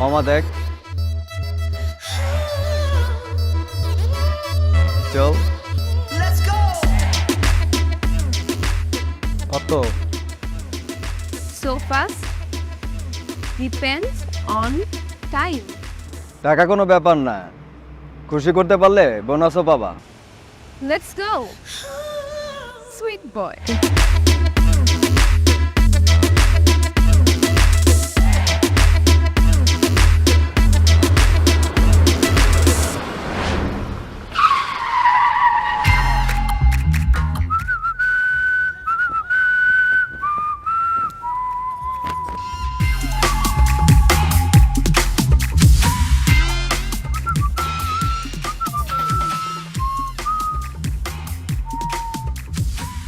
মামা দেখ। চল। কত সোফাস ডিপেন্ডস অন টাইম টাকা কোনো ব্যাপার না। খুশি করতে পারলে বোনাসও পাবা। লেটস গো সুইট বয়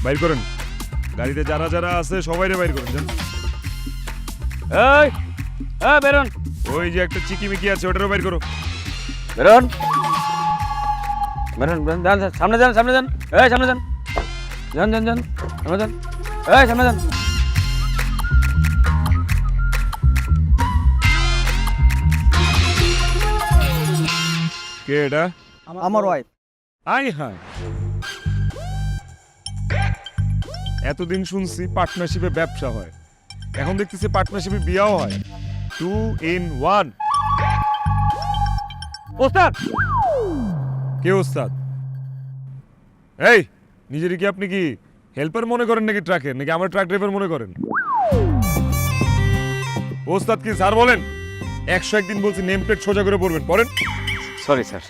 বাইর করেন। গাড়িতে যারা যারা আছে সবাইরে বাইর করেন জান এই হ্যাঁ বেরোন। ওই যে একটা চিকিমিকি আছে ওটারও বাইর করো। বেরোন। বেরোন বেরোন যান সামনে যান সামনে যান। এই সামনে যান। যান যান যান সামনে যান। এই সামনে যান। কে এটা? আমার ওয়াইফ আই হাই এতদিন শুনছি পার্টনারশিপে ব্যবসা হয়। এখন দেখতেছি পার্টনারশিপে বিয়াও হয়। টু ইন ওয়ান ওস্তাদ! কে ওস্তাদ? এই, নিজের কি আপনি কি হেল্পার মনে করেন নাকি ট্রাকের? নাকি আমার ট্রাক ড্রাইভার মনে করেন? ওস্তাদ কি স্যার বলেন? একশো একদিন বলছি নেম প্লেট সোজা করে পড়বেন পড়েন সরি স্যার